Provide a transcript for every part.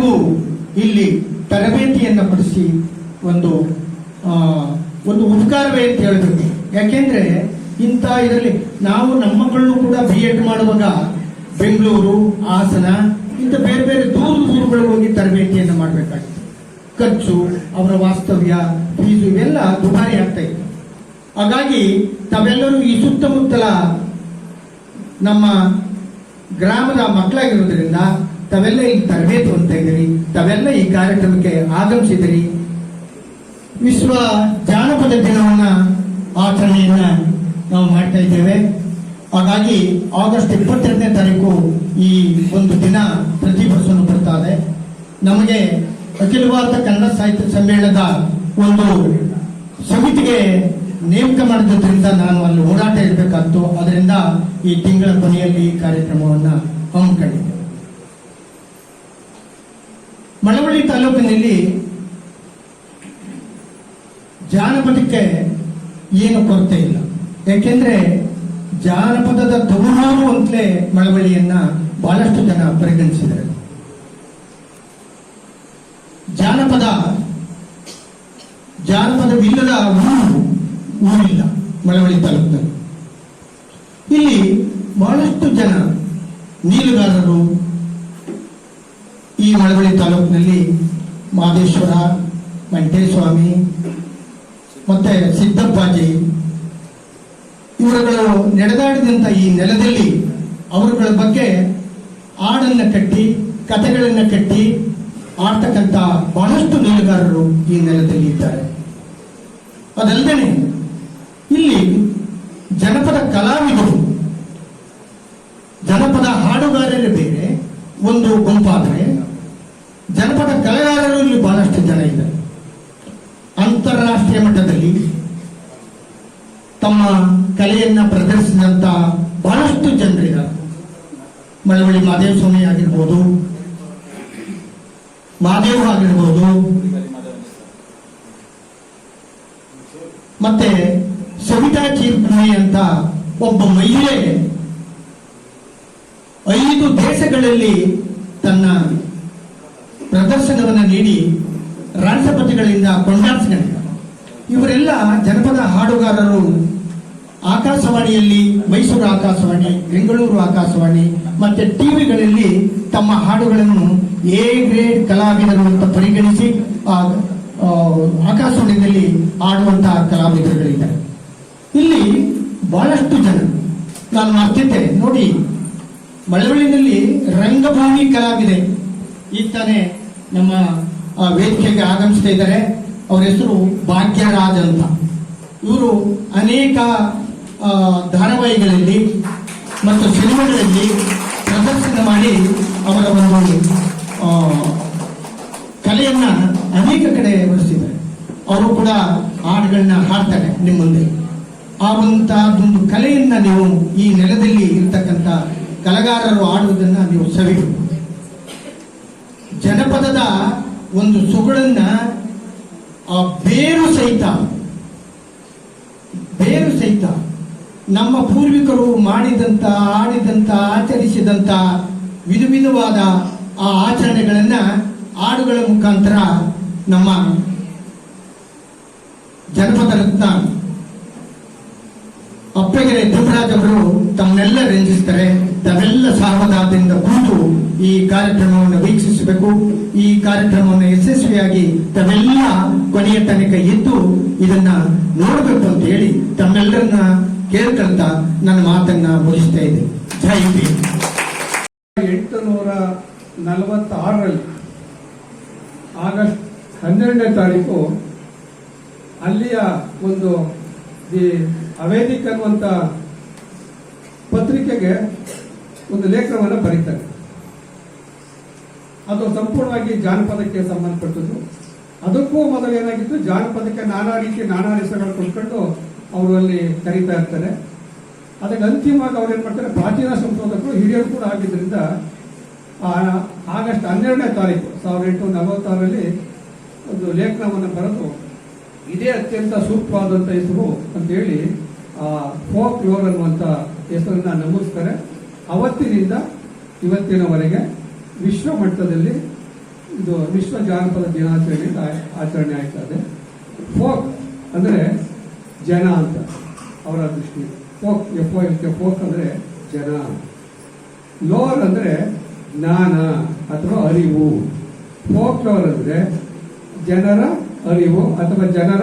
ಎಲ್ಲರಿಗೂ ಇಲ್ಲಿ ತರಬೇತಿಯನ್ನು ಪಡಿಸಿ ಒಂದು ಒಂದು ಉಪಕಾರವೇ ಅಂತ ಹೇಳಬೇಕು. ಯಾಕೆಂದ್ರೆ ಇಂಥ ಇದರಲ್ಲಿ ನಾವು ನಮ್ಮ ಮಕ್ಕಳನ್ನು ಕೂಡ ಬಿ ಎಡ್ ಮಾಡುವಾಗ ಬೆಂಗಳೂರು, ಹಾಸನ, ಇಂಥ ಬೇರೆ ಬೇರೆ ದೂರ ದೂರುಗಳಿಗೆ ಹೋಗಿ ತರಬೇತಿಯನ್ನು ಮಾಡಬೇಕಾಗಿತ್ತು. ಖರ್ಚು, ಅವರ ವಾಸ್ತವ್ಯ, ಫೀಸು ಇವೆಲ್ಲ ದುಬಾರಿ ಆಗ್ತಾ ಇತ್ತು. ಹಾಗಾಗಿ ತಾವೆಲ್ಲರೂ ಈ ಸುತ್ತಮುತ್ತಲ ನಮ್ಮ ಗ್ರಾಮದ ಮಕ್ಕಳಾಗಿರೋದ್ರಿಂದ ತಾವೆಲ್ಲ ಈ ತರಬೇತಿ ಹೊಂದ್ತಾ ಇದ್ದೀರಿ ತಾವೆಲ್ಲ ಈ ಕಾರ್ಯಕ್ರಮಕ್ಕೆ ಆಗಮಿಸಿದಿರಿ. ವಿಶ್ವ ಜಾನಪದ ದಿನವನ್ನ ಆಚರಣೆಯನ್ನ ನಾವು ಮಾಡ್ತಾ ಇದ್ದೇವೆ. ಹಾಗಾಗಿ ಆಗಸ್ಟ್ ಇಪ್ಪತ್ತೆರಡನೇ ತಾರೀಕು ಈ ಒಂದು ದಿನ ಪ್ರತಿ ವರ್ಷವೂ ಬರ್ತಾ ಇದೆ. ನಮಗೆ ಅಖಿಲ ಭಾರತ ಕನ್ನಡ ಸಾಹಿತ್ಯ ಸಮ್ಮೇಳನದ ಒಂದು ಸಮಿತಿಗೆ ನೇಮಕ ಮಾಡಿದ್ರಿಂದ ನಾನು ಅಲ್ಲಿ ಓಡಾಟ ಇರಬೇಕಾಗ್ತು ಅದರಿಂದ ಈ ತಿಂಗಳ ಕೊನೆಯಲ್ಲಿ ಈ ಕಾರ್ಯಕ್ರಮವನ್ನು ಹಮ್ಮಿಕೊಂಡಿದ್ದೆ ಮಳವಳ್ಳಿ ತಾಲೂಕಿನಲ್ಲಿ ಜಾನಪದಕ್ಕೆ ಏನು ಕೊರತೆ ಇಲ್ಲ. ಯಾಕೆಂದ್ರೆ ಜಾನಪದದ ತಗುನೂರು ಅಂತಲೇ ಮಳವಳ್ಳಿಯನ್ನ ಬಹಳಷ್ಟು ಜನ ಪರಿಗಣಿಸಿದ್ದಾರೆ. ಜಾನಪದ, ಜಾನಪದವಿಲ್ಲದ ಊರು, ಊರಿಲ್ಲ ಮಳವಳ್ಳಿ ತಾಲೂಕಿನಲ್ಲಿ. ಇಲ್ಲಿ ಬಹಳಷ್ಟು ಜನ ನೀಲುಗಾರರು ಈ ಮಳವಳ್ಳಿ ತಾಲೂಕಿನಲ್ಲಿ ಮಾದೇಶ್ವರ ಸ್ವಾಮಿ ಮತ್ತೆ ಸಿದ್ದಪ್ಪಾಜಿ, ಇವರುಗಳು ನಡೆದಾಡಿದಂತ ಈ ನೆಲದಲ್ಲಿ ಅವರುಗಳ ಬಗ್ಗೆ ಹಾಡನ್ನ ಕಟ್ಟಿ, ಕಥೆಗಳನ್ನ ಕಟ್ಟಿ ಆಡ್ತಕ್ಕಂಥ ಬಹಳಷ್ಟು ನೀಲುಗಾರರು ಈ ನೆಲದಲ್ಲಿ ಇದ್ದಾರೆ. ಅದಲ್ಲದೆ ಇಲ್ಲಿ ಜನಪದ ಕಲಾವಿದರು, ಜನಪದ ಹಾಡುಗಾರರೇ ಬೇರೆ ಒಂದು ಗುಂಪಾದರೆ ಜನಪದ ಕಲೆಗಾರರು ಇಲ್ಲಿ ಬಹಳಷ್ಟು ಜನ ಇದ್ದಾರೆ. ಅಂತಾರಾಷ್ಟ್ರೀಯ ಮಟ್ಟದಲ್ಲಿ ತಮ್ಮ ಕಲೆಯನ್ನ ಪ್ರದರ್ಶಿಸಿದಂತ ಬಹಳಷ್ಟು ಜನರಿದ್ದಾರೆ. ಮಳವಳ್ಳಿ ಮಹಾದೇವ ಸ್ವಾಮಿ ಆಗಿರ್ಬೋದು, ಮಾದೇವ್ ಆಗಿರ್ಬೋದು, ಮತ್ತೆ ಸವಿತಾ ಚೀರ್ಪುಣಿ ಅಂತ ಒಬ್ಬ ಮಹಿಳೆ ಐದು ದೇಶಗಳಲ್ಲಿ ತನ್ನ ಪ್ರದರ್ಶನವನ್ನು ನೀಡಿ ರಾಷ್ಟ್ರಪತಿಗಳಿಂದ ಕೊಂಡಾಡಿಸಿಕೊಂಡಿದ್ದಾರೆ ಇವರೆಲ್ಲ ಜನಪದ ಹಾಡುಗಾರರು. ಆಕಾಶವಾಣಿಯಲ್ಲಿ ಮೈಸೂರು ಆಕಾಶವಾಣಿ, ಬೆಂಗಳೂರು ಆಕಾಶವಾಣಿ, ಮತ್ತೆ ಟಿವಿಗಳಲ್ಲಿ ತಮ್ಮ ಹಾಡುಗಳನ್ನು ಎ ಗ್ರೇಡ್ ಕಲಾವಿದರು ಅಂತ ಪರಿಗಣಿಸಿ ಆಕಾಶವಾಣಿಯಲ್ಲಿ ಆಡುವಂತಹ ಕಲಾವಿದರುಗಳಿದ್ದಾರೆ. ಇಲ್ಲಿ ಬಹಳಷ್ಟು ಜನ. ನಾನು ಮಾಡ್ತಿದ್ದೆ ನೋಡಿ ಮಳವಳ್ಳಿನಲ್ಲಿ ರಂಗಭೂಮಿ ಕಲಾವಿದೆ. ಈಗ ತಾನೇ ನಮ್ಮ ವೇದಿಕೆಗೆ ಆಗಮಿಸ್ತಾ ಇದ್ದಾರೆ. ಅವರ ಹೆಸರು ಭಾಗ್ಯರಾಜ ಅಂತ. ಇವರು ಅನೇಕ ಧಾರಾವಾಹಿಗಳಲ್ಲಿ ಮತ್ತು ಸಿನಿಮಾಗಳಲ್ಲಿ ಪ್ರದರ್ಶನ ಮಾಡಿ ಅವರ ಒಂದು ಕಲೆಯನ್ನ ಅನೇಕ ಕಡೆ ಬಳಸಿದ್ದಾರೆ ಅವರು ಕೂಡ ಹಾಡುಗಳನ್ನ ಹಾಡ್ತಾರೆ ನಿಮ್ಮ ಮುಂದೆ. ಆ ಒಂದು ಕಲೆಯನ್ನ ನೀವು ಈ ನೆಲದಲ್ಲಿ ಇರ್ತಕ್ಕಂಥ ಕಲಗಾರರು ಆಡುವುದನ್ನ ನೀವು ಸವಿಬೇಕು. ಜನಪದದ ಒಂದು ಸೊಗಡನ್ನ ಆ ಬೇರು ಸಹಿತ ಬೇರು ಸಹಿತ ನಮ್ಮ ಪೂರ್ವಿಕರು ಮಾಡಿದಂತ, ಆಡಿದಂತ, ಆಚರಿಸಿದಂತ ವಿಧ ವಿಧವಾದ ಆ ಆಚರಣೆಗಳನ್ನು ಹಾಡುಗಳ ಮುಖಾಂತರ ನಮ್ಮ ಜನಪದ ರತ್ನ ಅಪ್ಪಗೆರೆ ಧರ್ಮರಾಜ್ ಅವರು ತಮ್ಮನ್ನೆಲ್ಲ ರಂಜಿಸ್ತಾರೆ. ತಾವೆಲ್ಲ ಸಹಮತದಿಂದ ಕೂತು ಈ ಕಾರ್ಯಕ್ರಮವನ್ನು ವೀಕ್ಷಿಸಬೇಕು, ಈ ಕಾರ್ಯಕ್ರಮವನ್ನು ಯಶಸ್ವಿಯಾಗಿ ತಾವೆಲ್ಲ ಕೊನೆಯ ತನಕ ಇದ್ದು ಇದನ್ನ ನೋಡಬೇಕು ಅಂತ ಹೇಳಿ ತಮ್ಮೆಲ್ಲರನ್ನ ಕೇಳ್ಕೊಂತ ನನ್ನ ಮಾತನ್ನ ಮುಗಿಸ್ತಾ ಇದ್ದೆ ಎಂಟು ನೂರ ನಲವತ್ತಾರರಲ್ಲಿ ಆಗಸ್ಟ್ ಹನ್ನೆರಡನೇ ತಾರೀಕು ಅಲ್ಲಿಯ ಒಂದು ದಿ ಅವೇದಿಕ್ ಅನ್ನುವಂಥ ಪತ್ರಿಕೆಗೆ ಒಂದು ಲೇಖನವನ್ನು ಬರೀತಾರೆ. ಅದು ಸಂಪೂರ್ಣವಾಗಿ ಜಾನಪದಕ್ಕೆ ಸಂಬಂಧಪಟ್ಟದ್ದು. ಅದಕ್ಕೂ ಮೊದಲು ಏನಾಗಿತ್ತು? ಜಾನಪದಕ್ಕೆ ನಾನಾ ರೀತಿ ನಾನಾ ಹೆಸರುಗಳು ಕೊಟ್ಕೊಂಡು ಅವರು ಅಲ್ಲಿ ಕರೀತಾ ಇರ್ತಾರೆ. ಅದಕ್ಕೆ ಅಂತಿಮವಾಗಿ ಅವ್ರು ಏನ್ ಮಾಡ್ತಾರೆ? ಪ್ರಾಚೀನ ಸಂಶೋಧಕರು, ಹಿರಿಯರು ಕೂಡ ಆಗಿದ್ದರಿಂದ ಆಗಸ್ಟ್ ಹನ್ನೆರಡನೇ ತಾರೀಕು ಸಾವಿರದ ಎಂಟುನೂರ ನಲವತ್ತಾರರಲ್ಲಿ ಒಂದು ಲೇಖನವನ್ನು ಬರೆದು, ಇದೇ ಅತ್ಯಂತ ಸೂಕ್ತವಾದಂಥ ಹೆಸರು ಅಂತೇಳಿ, ಆ ಫೋಕ್ ಲೋರ್ ಅನ್ನುವಂಥ ಹೆಸರನ್ನ ನಮೂದಿಸ್ತಾರೆ. ಅವತ್ತಿನಿಂದ ಇವತ್ತಿನವರೆಗೆ ವಿಶ್ವ ಮಟ್ಟದಲ್ಲಿ ಇದು ವಿಶ್ವ ಜಾನಪದ ದಿನಾಚರಣೆ ಆಚರಣೆ ಆಯ್ತಾ ಇದೆ ಫೋಕ್ ಅಂದರೆ ಜನ ಅಂತ ಅವರ ದೃಷ್ಟಿ folk, F O K folk ಅಂದರೆ ಜನ. ಲೋರ್ ಅಂದರೆ ಜ್ಞಾನ ಅಥವಾ ಅರಿವು. ಫೋಕ್ ಲೋರ್ ಅಂದರೆ ಜನರ ಅರಿವು ಅಥವಾ ಜನರ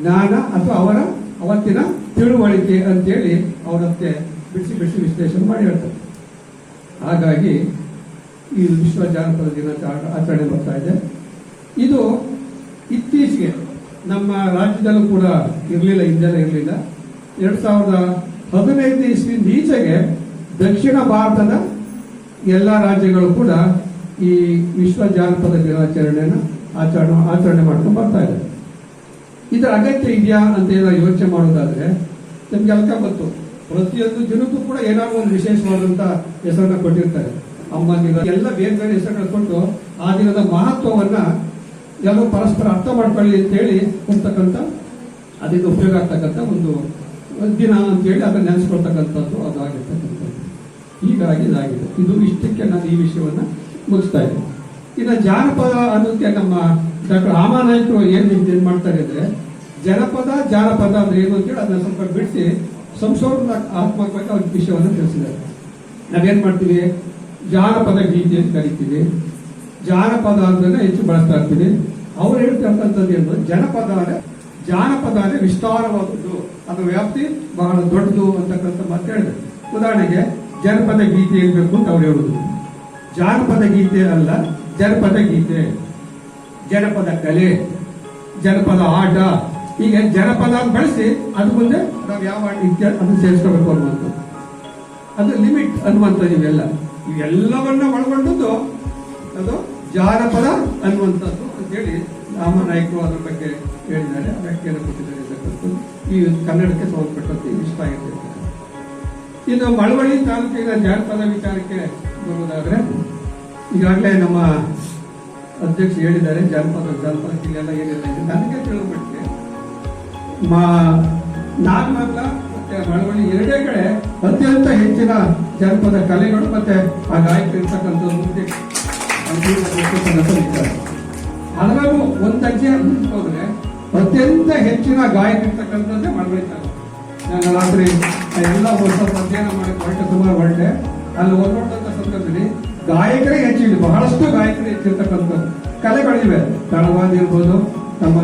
ಜ್ಞಾನ ಅಥವಾ ಅವರ ಅವತ್ತಿನ ತಿಳುವಳಿಕೆ ಅಂತೇಳಿ ಅವರತ್ತೆ ಬಿಡಿಸಿ ಬಿಡಿಸಿ ವಿಶ್ಲೇಷಣೆ ಮಾಡಿ ಹೇಳ್ತಾರೆ. ಹಾಗಾಗಿ ಈ ವಿಶ್ವ ಜಾನಪದ ದಿನ ಆಚರಣೆ ಬರ್ತಾ ಇದೆ. ಇದು ಇತ್ತೀಚೆಗೆ ನಮ್ಮ ರಾಜ್ಯದಲ್ಲೂ ಕೂಡ ಇರಲಿಲ್ಲ ಹಿಂದೆಲ್ಲ ಇರಲಿಲ್ಲ. ಎರಡ್ ಸಾವಿರದ ಹದಿನೈದು ಇಸ್ವಿಯಿಂದ ಈಚೆಗೆ ದಕ್ಷಿಣ ಭಾರತದ ಎಲ್ಲ ರಾಜ್ಯಗಳು ಕೂಡ ಈ ವಿಶ್ವ ಜಾನಪದ ದಿನಾಚರಣೆಯನ್ನು ಆಚರಣೆ ಆಚರಣೆ ಮಾಡ್ಕೊಂಡು ಬರ್ತಾ ಇದೆ ಇದರ ಅಗತ್ಯ ಇದೆಯಾ ಅಂತ ಏನೋ ಯೋಚನೆ ಮಾಡೋದಾದ್ರೆ, ನಿಮ್ಗೆ ಅಲ್ಕ ಗೊತ್ತು. ಪ್ರತಿಯೊಂದು ದಿನಕ್ಕೂ ಕೂಡ ಏನಾದ್ರು ಒಂದು ವಿಶೇಷವಾದಂತ ಹೆಸರನ್ನ ಕೊಟ್ಟಿರ್ತಾರೆ. ಅಮ್ಮ ದಿನ ಎಲ್ಲ ಬೇರೆ ಬೇರೆ ಹೆಸರುಗಳು ಕೊಟ್ಟು ಆ ದಿನದ ಮಹತ್ವವನ್ನ ಎಲ್ಲರೂ ಪರಸ್ಪರ ಅರ್ಥ ಮಾಡ್ಕೊಳ್ಳಿ ಅಂತ ಹೇಳಿ ಕೊಡ್ತಕ್ಕಂಥ, ಅದಕ್ಕೆ ಉಪಯೋಗ ಆಗ್ತಕ್ಕಂಥ ಒಂದು ದಿನ ಅಂತ ಹೇಳಿ ಅದನ್ನ ನೆನೆಸ್ಕೊಳ್ತಕ್ಕಂಥದ್ದು ಅದಾಗಿರ್ತಕ್ಕಂಥದ್ದು ಹೀಗಾಗಿ ಇದಾಗಿದೆ. ಇದು ಇಷ್ಟಕ್ಕೆ ನಾನು ಈ ವಿಷಯವನ್ನ ಮುಗಿಸ್ತಾ ಇದ್ದೆ ಇನ್ನು ಜಾನಪದ ಅನ್ನೋದಕ್ಕೆ ನಮ್ಮ ಡಾಕ್ಟರ್ ರಾಮಾನಾಯ್ಕರು ಏನ್ ಮಾಡ್ತಾರೆ ಅಂದ್ರೆ, ಜನಪದ ಜಾನಪದ ಅಂದ್ರೆ ಏನು ಅಂತೇಳಿ ಅದನ್ನ ಸ್ವಲ್ಪ ಬಿಡಿಸಿ ಸಂಶೋಧನಾತ್ಮಕವಾಗಿ ಅವ್ರ ವಿಷಯವನ್ನು ತಿಳಿಸಿದ್ದಾರೆ. ನಾವೇನ್ ಮಾಡ್ತೀವಿ ಜಾನಪದ ಗೀತೆ ಅಂತ ಕರಿತೀವಿ. ಜಾನಪದ ಅಂದ್ರೆ ಹೆಚ್ಚು ಬಳಸ್ತಾ ಇರ್ತೀವಿ. ಅವ್ರು ಹೇಳ್ತಕ್ಕಂಥದ್ದು ಏನು? ಜನಪದ ಅಂದ್ರೆ ಜಾನಪದ ಅಂದ್ರೆ ವಿಸ್ತಾರವಾದದ್ದು. ಅದರ ವ್ಯಾಪ್ತಿ ಬಹಳ ದೊಡ್ಡದು ಅಂತಕ್ಕಂಥ ಮಾತು ಹೇಳಿದೆ ಉದಾಹರಣೆಗೆ, ಜನಪದ ಗೀತೆ ಇರಬೇಕು ಅಂತ ಅವ್ರು ಹೇಳುದು. ಜಾನಪದ ಗೀತೆ ಅಲ್ಲ, ಜನಪದ ಗೀತೆ. ಜನಪದ ಕಲೆ, ಜನಪದ ಆಟ ಹೀಗೆ ಜನಪದ ಬಳಸಿ ಅದು ಮುಂದೆ ನಾವು ಯಾವ ಅದನ್ನು ಸೇರಿಸ್ಕೋಬೇಕು ಅನ್ನುವಂಥದ್ದು. ಅದು ಲಿಮಿಟ್ ಅನ್ನುವಂಥದ್ದು ಇವೆಲ್ಲ. ಇವೆಲ್ಲವನ್ನ ಒಳಗೊಂಡದ್ದು ಅದು ಜಾನಪದ ಅನ್ನುವಂಥದ್ದು ಅಂತೇಳಿ ರಾಮನಾಯಕರು ಅದ್ರ ಬಗ್ಗೆ ಹೇಳಿದ್ದಾರೆ. ವ್ಯಾಖ್ಯಾನ ಕೊಟ್ಟಿದ್ದಾರೆ ಈ ಕನ್ನಡಕ್ಕೆ ಸಂಬಂಧಪಟ್ಟಂತೆ ಇಷ್ಟ ಆಗಿದೆ. ಇನ್ನು ಮಳವಳ್ಳಿ ತಾಲೂಕಿನ ಜಾನಪದ ವಿಚಾರಕ್ಕೆ ಬರುವುದಾದ್ರೆ, ಈಗಾಗಲೇ ನಮ್ಮ ಅಧ್ಯಕ್ಷ ಹೇಳಿದ್ದಾರೆ, ಜಾನಪದ ಜಾನಪದ ಏನಿಲ್ಲ ಇದೆ ನನಗೆ ತಿಳಿದ್ಬಿಟ್ಟೆ ಮಾ ನಾಗಮಂಗಲ ಮತ್ತೆ ಮಳವಳ್ಳಿ ಎರಡೇ ಕಡೆ ಅತ್ಯಂತ ಹೆಚ್ಚಿನ ಜನಪದ ಕಲೆಗಳು ಮತ್ತೆ ಆ ಗಾಯಕರು ಇರ್ತಕ್ಕಂಥ ಅದರಲ್ಲೂ ಒಂದು ಅಜ್ಜೆ ಹೋದ್ರೆ ಅತ್ಯಂತ ಹೆಚ್ಚಿನ ಗಾಯಕ ಇರ್ತಕ್ಕಂಥದ್ದೇ ಮಳವಳ್ಳಿ ತಾಲೂಕು. ನಾನು ರಾತ್ರಿ ಎಲ್ಲ ಹೊಸ ಅಧ್ಯಯನ ಮಾಡಿ ಹೊರಟೆ ಸುಮಾರು ಹೊರಟೆ. ಅಲ್ಲಿ ಹೊರಟಂತ ಸಂದರ್ಭದಲ್ಲಿ ಗಾಯಕರೇ ಹೆಚ್ಚಿದೆ, ಬಹಳಷ್ಟು ಗಾಯಕರೇ ಹೆಚ್ಚಿರ್ತಕ್ಕಂಥದ್ದು. ಕಲೆಗಳಿವೆ, ತಳವಾದಿ ಇರ್ಬೋದು ನಮ್ಮ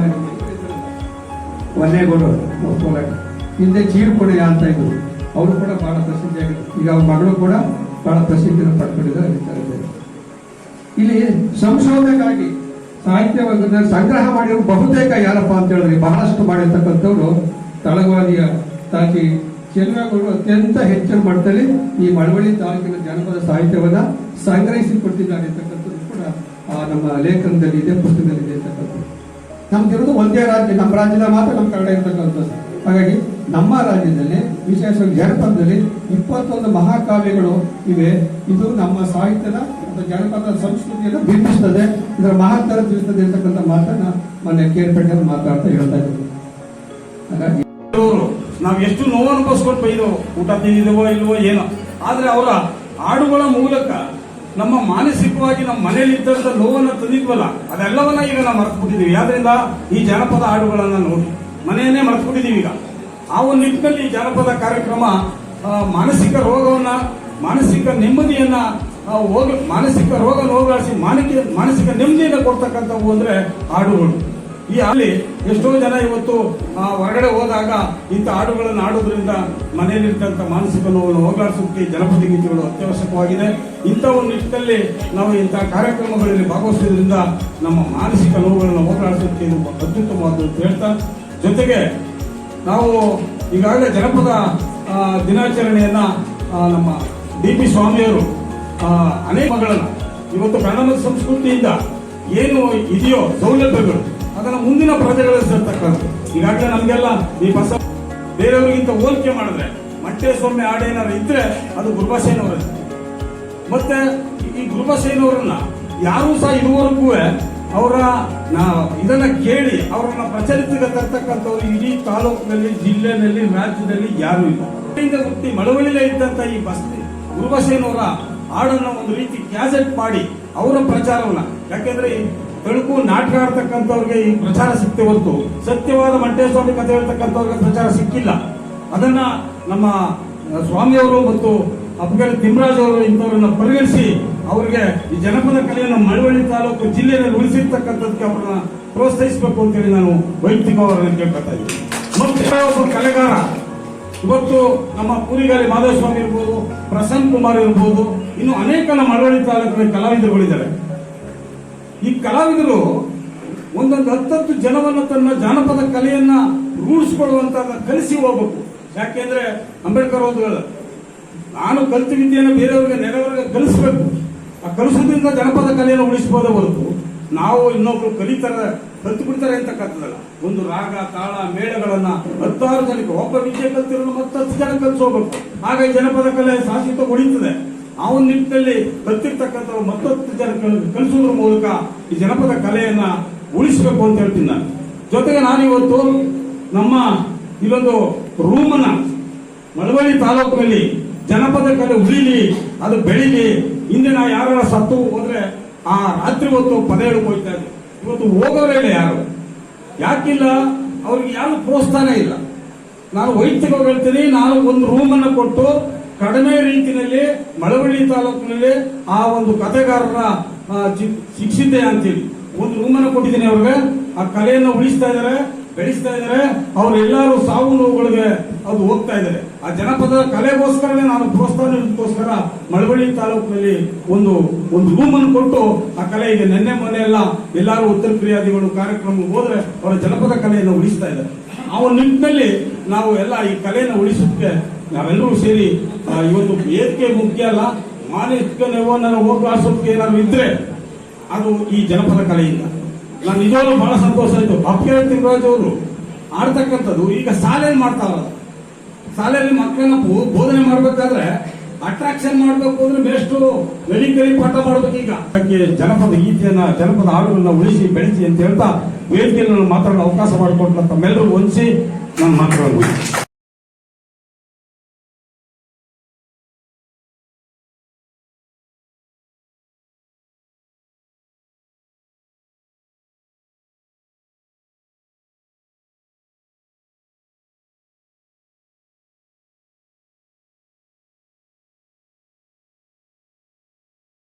ಒನ್ನೇಗೌಡರು ಕೋಲಾಟ ಹಿಂದೆ ಚೀರ್ಕೊಡೆಯ ಅಂತ ಇದ್ರು ಅವರು ಕೂಡ ಬಹಳ ಪ್ರಸಿದ್ಧಿಯಾಗಿದ್ರು ಈಗ ಅವ್ರ ಮಗಳು ಕೂಡ ಬಹಳ ಪ್ರಸಿದ್ಧಿಯನ್ನು ಪಡ್ಕೊಂಡಿದ್ದಾರೆ. ಇಲ್ಲಿ ಸಂಶೋಧನೆಗಾಗಿ ಸಾಹಿತ್ಯವನ್ನ ಸಂಗ್ರಹ ಮಾಡಿರೋ ಬಹುತೇಕ ಯಾರಪ್ಪ ಅಂತ ಹೇಳಿದ್ರೆ ಬಹಳಷ್ಟು ಮಾಡಿರ್ತಕ್ಕಂಥವ್ರು ತಳವಾದಿಯ ತಾಕಿ ಚೆಲುವೇಗೌಡರು ಅತ್ಯಂತ ಹೆಚ್ಚಿನ ಮಟ್ಟದಲ್ಲಿ ಈ ಮಳವಳ್ಳಿ ತಾಲೂಕಿನ ಜನಪದ ಸಾಹಿತ್ಯವನ್ನು ಸಂಗ್ರಹಿಸಿ ಕೊಟ್ಟಿದ್ದಾರೆ ಅಂತಕ್ಕಂಥದ್ದು ಕೂಡ ನಮ್ಮ ಲೇಖನದಲ್ಲಿ ಇದೆ, ಪುಸ್ತಕದಲ್ಲಿ ಇದೆ ಅಂತಕ್ಕಂಥದ್ದು. ನಮ್ಗಿರೋದು ಒಂದೇ ರಾಜ್ಯ, ನಮ್ಮ ರಾಜ್ಯದ ಮಾತ್ರ ನಮ್ಮ ಕನ್ನಡ ಇರತಕ್ಕಂಥದ್ದು. ಹಾಗಾಗಿ ನಮ್ಮ ರಾಜ್ಯದಲ್ಲಿ ವಿಶೇಷವಾಗಿ ಜನಪದದಲ್ಲಿ ಇಪ್ಪತ್ತೊಂದು ಮಹಾಕಾವ್ಯಗಳು ಇವೆ. ಇದು ನಮ್ಮ ಸಾಹಿತ್ಯದ ಮತ್ತು ಜನಪದ ಸಂಸ್ಕೃತಿಯನ್ನು ಬಿಂಬಿಸ್ತದೆ. ಇದರ ಮಹತ್ತರ ತಿಳಿಸ್ತದೆ ಅಂತಕ್ಕಂಥ ಮಾತನ್ನ ಮೊನ್ನೆ ಕೇರ್ಪೇಟೆಯಲ್ಲಿ ಮಾತಾಡ್ತಾ ಹೇಳ್ತಾ ಇದ್ದೀವಿ ಹಾಗಾಗಿ ನಾವು ಎಷ್ಟು ನೋವು ಅನುಭವಿಸ್ಕೊಂಡು ಬೈದು ಊಟ ತಿಂದಿದವೋ ಇಲ್ವೋ ಏನೋ. ಆದರೆ ಅವರ ಹಾಡುಗಳ ಮೂಲಕ ನಮ್ಮ ಮಾನಸಿಕವಾಗಿ ನಮ್ಮ ಮನೆಯಲ್ಲಿ ಇದ್ದಂತ ನೋವನ್ನು ತಂದಿದ್ವಲ್ಲ, ಅದೆಲ್ಲವನ್ನ ಈಗ ನಾವು ಮರೆತು ಬಿಟ್ಟಿದೀವಿ ಈ ಜಾನಪದ ಹಾಡುಗಳನ್ನ ನೋಡಿ. ಮನೆಯನ್ನೇ ಮರೆತು ಬಿಟ್ಟಿದೀವಿ ಈಗ. ಆ ಒಂದು ನಿಟ್ಟಿನಲ್ಲಿ ಈ ಜಾನಪದ ಕಾರ್ಯಕ್ರಮ ಮಾನಸಿಕ ರೋಗವನ್ನ, ಮಾನಸಿಕ ನೆಮ್ಮದಿಯನ್ನ ಹೋಗಿ, ಮಾನಸಿಕ ರೋಗ ಮಾನಸಿಕ ಮಾನಸಿಕ ನೆಮ್ಮದಿಯನ್ನು ಕೊಡ್ತಕ್ಕಂಥವು ಅಂದ್ರೆ ಹಾಡುಗಳು. ಈ ಅಲ್ಲಿ ಎಷ್ಟೋ ಜನ ಇವತ್ತು ಹೊರಗಡೆ ಹೋದಾಗ ಇಂಥ ಹಾಡುಗಳನ್ನು ಆಡೋದ್ರಿಂದ ಮನೆಯಲ್ಲಿರ್ತಕ್ಕಂಥ ಮಾನಸಿಕ ನೋವನ್ನು ಹೋಗಲಾಡಿಸೋಕೆ ಜನಪದ ಗೀತೆಗಳು ಅತ್ಯವಶ್ಯಕವಾಗಿದೆ. ಇಂಥ ಒಂದು ನಿಟ್ಟಿನಲ್ಲಿ ನಾವು ಇಂಥ ಕಾರ್ಯಕ್ರಮಗಳಲ್ಲಿ ಭಾಗವಹಿಸೋದ್ರಿಂದ ನಮ್ಮ ಮಾನಸಿಕ ನೋವುಗಳನ್ನು ಹೋಗಲಾಡಿಸೋಕೆ ಇದು ಅತ್ಯುತ್ತಮವಾದ ಅಂತ ಜೊತೆಗೆ ನಾವು ಈಗಾಗಲೇ ಜನಪದ ದಿನಾಚರಣೆಯನ್ನು ನಮ್ಮ ಡಿ ಪಿ ಸ್ವಾಮಿಯವರು ಅನೇಕಗಳನ್ನು ಇವತ್ತು ಕನ್ನಡ ಸಂಸ್ಕೃತಿಯಿಂದ ಏನು ಇದೆಯೋ ಸೌಲಭ್ಯಗಳು ಅದನ್ನ ಮುಂದಿನ ಪ್ರಜೆಗಳಿಗೆ ಸೇರ್ತಕ್ಕಂಥದ್ದು. ಈಗಾಗಲೇ ನಮಗೆಲ್ಲ ಈ ಬಸ ಬೇರೆಯವರಿಗಿಂತ ಹೋಲಿಕೆ ಮಾಡಿದ್ರೆ ಮಟ್ಟೆ ಸೊಮ್ಮೆ ಹಾಡೇನಾದ್ರು ಇದ್ರೆ ಅದು ಗುರುಬಾಸೇನವರದ್ದು. ಮತ್ತೆ ಈ ಗುರುಭಾಷೆಯವರನ್ನ ಯಾರೂ ಸಹ ಇದುವರೆಗೂ ಅವರ ಇದನ್ನ ಕೇಳಿ ಅವರನ್ನ ಪ್ರಚಲಿತಕ್ಕೆ ತರ್ತಕ್ಕಂಥವ್ರು ಇಡೀ ತಾಲೂಕಿನಲ್ಲಿ, ಜಿಲ್ಲೆನಲ್ಲಿ, ರಾಜ್ಯದಲ್ಲಿ ಯಾರೂ ಇಲ್ಲ. ಹುಟ್ಟಿ ಮಳವಳ್ಳಿಲೇ ಇದ್ದಂತ ಈ ಬಸ್ ಗುರುಭಾಷೆಯವರ ಹಾಡನ್ನ ಒಂದು ರೀತಿ ಕ್ಯಾಸೆಟ್ ಮಾಡಿ ಅವರ ಪ್ರಚಾರವನ್ನ. ಯಾಕೆಂದ್ರೆ ಈ ತಳುಕು ನಾಟಕ ಆಡ್ತಕ್ಕಂಥವ್ರಿಗೆ ಈ ಪ್ರಚಾರ ಸಿಕ್ತೆ ಹೊರತು ಸತ್ಯವಾದ ಮಂಟೇಸ್ವಾಮಿ ಕಥೆ ಹೇಳ್ತಕ್ಕಂಥವ್ರಿಗೆ ಪ್ರಚಾರ ಸಿಕ್ಕಿಲ್ಲ. ಅದನ್ನ ನಮ್ಮ ಸ್ವಾಮಿಯವರು ಮತ್ತು ಅಬ್ಗಲ್ ತಿಮ್ಮರಾಜ್ ಅವರು ಇಂಥವ್ರನ್ನ ಪರಿಗಣಿಸಿ ಅವರಿಗೆ ಈ ಜನಪದ ಕಲೆಯನ್ನು ಮಳವಳ್ಳಿ ತಾಲೂಕು ಜಿಲ್ಲೆಯಲ್ಲಿ ಉಳಿಸಿರ್ತಕ್ಕಂಥದ್ದಕ್ಕೆ ಅವರನ್ನ ಪ್ರೋತ್ಸಾಹಿಸಬೇಕು ಅಂತೇಳಿ ನಾನು ವೈಯಕ್ತಿಕವಾಗಿ ಕೇಳ್ಕೊತಾ ಇದ್ದೀನಿ. ಮತ್ತೆ ಒಬ್ಬ ಕಲೆಗಾರ. ಇವತ್ತು ನಮ್ಮ ಪೂರಿಗಾಲಿ ಮಾಧವಸ್ವಾಮಿ ಇರ್ಬೋದು, ಪ್ರಸನ್ನ ಕುಮಾರ್ ಇರ್ಬೋದು, ಇನ್ನು ಅನೇಕ ನಮ್ಮ ಮಳವಳ್ಳಿ ತಾಲೂಕಿನ ಕಲಾವಿದರುಗಳಿದ್ದಾರೆ. ಈ ಕಲಾವಿದರು ಒಂದೊಂದು ಹತ್ತತ್ತು ಜನವನ್ನ ತನ್ನ ಜಾನಪದ ಕಲೆಯನ್ನ ರೂಢಿಸಿಕೊಳ್ಳುವಂತ ಕಲಿಸಿ ಹೋಗ್ಬೇಕು. ಯಾಕೆಂದ್ರೆ ಅಂಬೇಡ್ಕರ್ ಓದುಗಳು ನಾನು ಕಲಿತ ವಿದ್ಯೆಯನ್ನು ಬೇರೆಯವರಿಗೆ ನೆರೆಯವರಿಗೆ ಕಲಿಸ್ಬೇಕು. ಆ ಕಲಿಸೋದ್ರಿಂದ ಜನಪದ ಕಲೆಯನ್ನು ಉಳಿಸಬಹುದೇ ಹೊರತು ನಾವು ಇನ್ನೊಬ್ರು ಕಲಿತಾರೆ, ಕಲ್ತು ಬಿಡ್ತಾರೆ ಅಂತಕ್ಕಂಥದ್ದಲ್ಲ ಒಂದು ರಾಗ, ತಾಳ, ಮೇಳಗಳನ್ನ ಹತ್ತಾರು ಜನಕ್ಕೆ, ಒಬ್ಬ ವಿದ್ಯೆ ಕಲ್ತಿರೋದು ಮತ್ತತ್ತು ಜನ ಕಲಿಸೋಗ್ಬೇಕು. ಈ ಜನಪದ ಕಲೆ ಶಾಶ್ವತ ಉಳಿತದೆ. ಆ ಒಂದು ನಿಟ್ಟಿನಲ್ಲಿ ಬರ್ತಿರ್ತಕ್ಕಂಥ ಮತ್ತೊತ್ತು ಜನ ಕಲಿಸೋದ್ರ ಮೂಲಕ ಈ ಜನಪದ ಕಲೆಯನ್ನ ಉಳಿಸಬೇಕು ಅಂತ ಹೇಳ್ತೀನಿ ನಾನು. ಜೊತೆಗೆ ನಾನಿವತ್ತು ನಮ್ಮ ಇಲ್ಲೊಂದು ರೂಮನ್ನ ಮಳವಳ್ಳಿ ತಾಲೂಕಿನಲ್ಲಿ ಜನಪದ ಕಲೆ ಉಳಿಲಿ, ಅದು ಬೆಳಿಲಿ, ಇಂದಿನ ಯಾರ ಸತ್ತು ಹೋದ್ರೆ ಆ ರಾತ್ರಿ ಹೊತ್ತು ಪದ ಹೋಗ್ತಾ ಇದ್ರು ಇವತ್ತು ಹೋಗೋರೇ ಇಲ್ಲ ಯಾರು? ಯಾಕಿಲ್ಲ? ಅವ್ರಿಗೆ ಯಾರು ಪ್ರೋತ್ಸಾಹ ಇಲ್ಲ. ನಾನು ವೈಯಕ್ತಿಕವಾಗಿ ಹೇಳ್ತೀನಿ, ನಾನು ಒಂದು ರೂಮನ್ನು ಕೊಟ್ಟು ಕಡಿಮೆ ರೀತಿಯಲ್ಲಿ ಮಳವಳ್ಳಿ ತಾಲೂಕಿನಲ್ಲಿ ಆ ಒಂದು ಕಥೆಗಾರರ ಶಿಕ್ಷಿತೆ ಅಂತೇಳಿ ಒಂದು ರೂಮನ್ನು ಕೊಟ್ಟಿದ್ದೀನಿ ಅವ್ರಿಗೆ. ಆ ಕಲೆಯನ್ನು ಉಳಿಸ್ತಾ ಇದ್ದಾರೆ, ಬೆಳೆಸ್ತಾ ಇದ್ದಾರೆ. ಅವರೆಲ್ಲರೂ ಸಾವು ನೋವುಗಳಿಗೆ ಅದು ಹೋಗ್ತಾ ಇದ್ದಾರೆ. ಆ ಜನಪದ ಕಲೆಗೋಸ್ಕರನೇ ನಾನು ಪ್ರೋತ್ಸಾಹಕ್ಕೋಸ್ಕರ ಮಳವಳ್ಳಿ ತಾಲೂಕಿನಲ್ಲಿ ಒಂದು ಒಂದು ರೂಮನ್ನು ಕೊಟ್ಟು ಆ ಕಲೆ ಈಗ ನಿನ್ನೆ ಮೊನ್ನೆ ಎಲ್ಲ ಎಲ್ಲರೂ ಉತ್ತರ ಕ್ರಿಯಾದಿಗಳು ಕಾರ್ಯಕ್ರಮ ಹೋದ್ರೆ ಅವರ ಜನಪದ ಕಲೆಯನ್ನು ಉಳಿಸ್ತಾ ಇದ್ದಾರೆ. ಆ ನಿಟ್ಟಿನಲ್ಲಿ ನಾವು ಎಲ್ಲ ಈ ಕಲೆಯನ್ನು ಉಳಿಸೋದಕ್ಕೆ ನಾವೆಲ್ಲರೂ ಸೇರಿ ಇವತ್ತು ವೇದಿಕೆ ಮುಖ್ಯ ಅಲ್ಲ ಮಾನಸಿಕ ನೆವವನ್ನು ಹೋಗ್ಲಾಡ್ಸೋದಕ್ಕೆ ಏನಾದ್ರು ಇದ್ರೆ ಅದು ಈ ಜನಪದ ಕಲೆಯಿಂದ. ನಾನು ನಿಜವಾಗ್ಲೂ ಬಹಳ ಸಂತೋಷ ಆಯ್ತು. ಅಪ್ಪೆ ತಿಂಗಳ ಅವರು ಆಡ್ತಕ್ಕಂಥದ್ದು ಈಗ ಶಾಲೆಯಲ್ಲಿ ಮಾಡ್ತಾರಲ್ಲ ಶಾಲೆಯಲ್ಲಿ ಮಕ್ಕಳನ್ನ ಬೋಧನೆ ಮಾಡಬೇಕಾದ್ರೆ ಅಟ್ರಾಕ್ಷನ್ ಮಾಡಬೇಕು ಅಂದ್ರೆ ಬೆಸ್ಟ್ ವೆಲಿಕಲಿ ಪಾಠ ಮಾಡಬೇಕು ಈಗ. ಅದಕ್ಕೆ ಜನಪದ ಗೀತೆಯನ್ನ, ಜನಪದ ಹಾಡುಗಳನ್ನ ಉಳಿಸಿ, ಬೆಳೆಸಿ ಅಂತ ಹೇಳ್ತಾ ವೇದಿಕೆಯಲ್ಲಿ ಮಾತಾಡೋ ಅವಕಾಶ ಮಾಡಿಕೊಟ್ಟ ತಮ್ಮೆಲ್ಲರೂ ಹೊಂದಿಸಿ ನಾನು ಮಾತಾಡೋದು